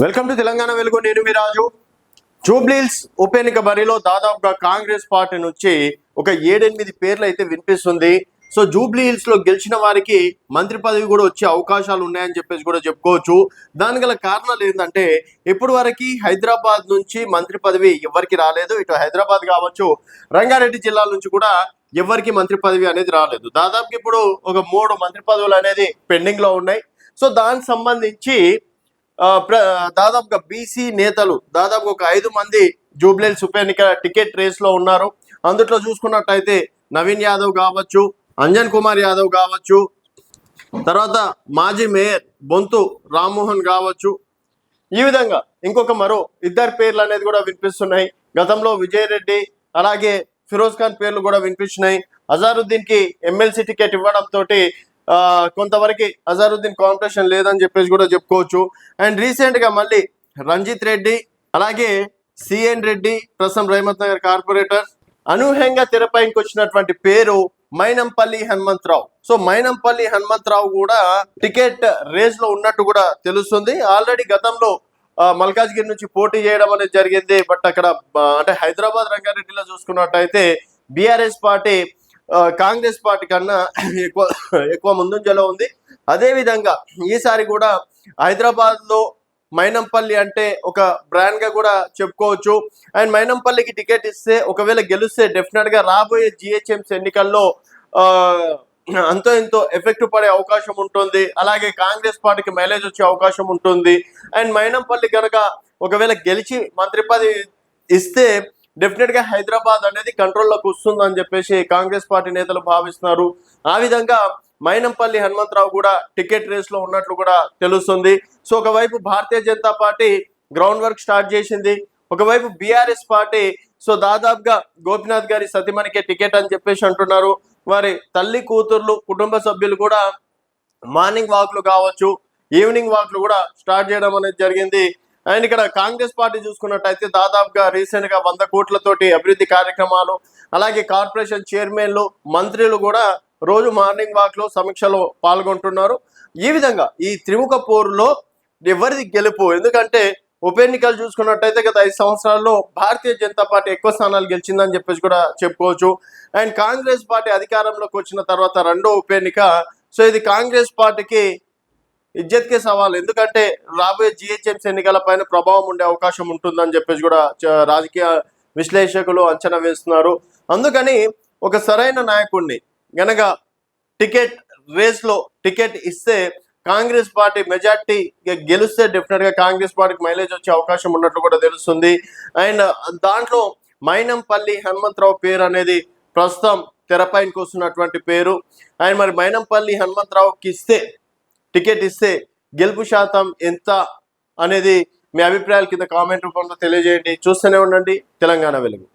Welcome to Telangana వెలుగు నేను మీ రాజు. జూబ్లీల్స్ ఉప ఎన్నిక బరిలో దాదాపుగా కాంగ్రెస్ పార్టీ నుంచి ఒక ఏడెనిమిది పేర్లు అయితే వినిపిస్తుంది. సో జూబ్లీహిల్స్లో గెలిచిన వారికి మంత్రి పదవి కూడా వచ్చే అవకాశాలు ఉన్నాయని చెప్పేసి కూడా చెప్పుకోవచ్చు. దాని గల కారణాలు ఏంటంటే ఇప్పుడు వరకు హైదరాబాద్ నుంచి మంత్రి పదవి ఎవరికి రాలేదు. ఇటు హైదరాబాద్ కావచ్చు రంగారెడ్డి జిల్లా నుంచి కూడా ఎవరికి మంత్రి పదవి అనేది రాలేదు. దాదాపు ఇప్పుడు ఒక మూడు మంత్రి పదవులు అనేది పెండింగ్లో ఉన్నాయి. సో దానికి సంబంధించి దాదాపుగా బీసీ నేతలు దాదాపు ఒక ఐదు మంది జూబ్లీహిల్స్ ఉప ఎన్నిక టికెట్ రేస్లో ఉన్నారు. అందుట్లో చూసుకున్నట్టయితే నవీన్ యాదవ్ కావచ్చు అంజన్ కుమార్ యాదవ్ కావచ్చు తర్వాత మాజీ మేయర్ బొంతు రామ్మోహన్ కావచ్చు. ఈ విధంగా ఇంకొక మరో ఇద్దరు పేర్లు అనేది కూడా వినిపిస్తున్నాయి. గతంలో విజయ్ రెడ్డి అలాగే ఫిరోజ్ ఖాన్ పేర్లు కూడా వినిపిస్తున్నాయి అజారుద్దీన్కి ఎమ్మెల్సీ టికెట్ ఇవ్వడం తోటి కొంతవరకు అజారుద్దీన్ కాంపిటీషన్ లేదని చెప్పేసి కూడా చెప్పుకోవచ్చు. అండ్ రీసెంట్గా మళ్ళీ రంజిత్ రెడ్డి అలాగే సిఎన్ రెడ్డి ప్రస్తుతం రేమత్ నగర్ కార్పొరేటర్ అనూహ్యంగా తెరపైకి వచ్చినటువంటి పేరు మైనంపల్లి హనుమంతరావు. సో మైనంపల్లి హనుమంతరావు కూడా టికెట్ రేస్లో ఉన్నట్టు కూడా తెలుస్తుంది. ఆల్రెడీ గతంలో మల్కాజ్గిరి నుంచి పోటీ చేయడం అనేది జరిగింది. బట్ అక్కడ అంటే హైదరాబాద్ రంగారెడ్డిలో చూసుకున్నట్టయితే బీఆర్ఎస్ పార్టీ కాంగ్రెస్ పార్టీ కన్నా ఎక్కువ ఎక్కువ ముందంజలో ఉంది. అదేవిధంగా ఈసారి కూడా హైదరాబాద్లో మైనంపల్లి అంటే ఒక బ్రాండ్గా కూడా చెప్పుకోవచ్చు. అండ్ మైనంపల్లికి టికెట్ ఇస్తే ఒకవేళ గెలిస్తే డెఫినెట్గా రాబోయే జిహెచ్ఎంసీ ఎన్నికల్లో అంతో ఎంతో ఎఫెక్ట్ పడే అవకాశం ఉంటుంది. అలాగే కాంగ్రెస్ పార్టీకి మైలేజ్ వచ్చే అవకాశం ఉంటుంది. అండ్ మైనంపల్లి కనుక ఒకవేళ గెలిచి మంత్రి పదవి ఇస్తే డెఫినెట్గా హైదరాబాద్ అనేది కంట్రోల్లోకి వస్తుందని చెప్పేసి కాంగ్రెస్ పార్టీ నేతలు భావిస్తున్నారు. ఆ విధంగా మైనంపల్లి హనుమంతరావు కూడా టికెట్ రేస్లో ఉన్నట్లు కూడా తెలుస్తుంది. సో ఒకవైపు Bharatiya Janata party ground work start చేసింది. ఒకవైపు బీఆర్ఎస్ పార్టీ సో దాదాపుగా గోపినాథ్ గారి సతీమణికే టికెట్ అని చెప్పేసి అంటున్నారు. వారి తల్లి కూతుర్లు కుటుంబ సభ్యులు కూడా మార్నింగ్ వాక్లు కావచ్చు ఈవినింగ్ వాక్లు కూడా స్టార్ట్ చేయడం అనేది జరిగింది. అండ్ ఇక్కడ కాంగ్రెస్ పార్టీ చూసుకున్నట్టయితే దాదాపుగా రీసెంట్గా వంద కోట్లతోటి అభివృద్ధి కార్యక్రమాలు అలాగే కార్పొరేషన్ చైర్మన్లు మంత్రులు కూడా రోజు మార్నింగ్ వాక్లో సమీక్షలో పాల్గొంటున్నారు. ఈ విధంగా ఈ త్రిముఖ పోరులో ఎవరిది గెలుపు? ఎందుకంటే ఉప ఎన్నికలు చూసుకున్నట్టయితే గత ఐదు సంవత్సరాల్లో భారతీయ జనతా పార్టీ ఎక్కువ స్థానాలు గెలిచిందని చెప్పేసి కూడా చెప్పుకోవచ్చు. అండ్ కాంగ్రెస్ పార్టీ అధికారంలోకి వచ్చిన తర్వాత రెండో ఉప ఎన్నిక. సో ఇది కాంగ్రెస్ పార్టీకి ఇజ్జత్కే సవాల్. ఎందుకంటే రాబోయే జిహెచ్ఎంసీ ఎన్నికల పైన ప్రభావం ఉండే అవకాశం ఉంటుందని చెప్పేసి కూడా రాజకీయ విశ్లేషకులు అంచనా వేస్తున్నారు. అందుకని ఒక సరైన నాయకుడిని గనక టికెట్ రేస్లో టికెట్ ఇస్తే కాంగ్రెస్ పార్టీ మెజార్టీ గెలిస్తే డెఫినెట్గా కాంగ్రెస్ పార్టీకి మైలేజ్ వచ్చే అవకాశం ఉన్నట్లు కూడా తెలుస్తుంది. అండ్ దాంట్లో మైనంపల్లి హనుమంతరావు పేరు అనేది ప్రస్తుతం తెరపైనకి వస్తున్నటువంటి పేరు. అండ్ మరి మైనంపల్లి హనుమంతరావుకి ఇస్తే టికెట్ ఇస్తే గెలుపు శాతం ఎంత అనేది మీ అభిప్రాయాల కింద కామెంట్ రూపంలో తెలియజేయండి. చూస్తూనే ఉండండి. తెలంగాణ వెలుగు.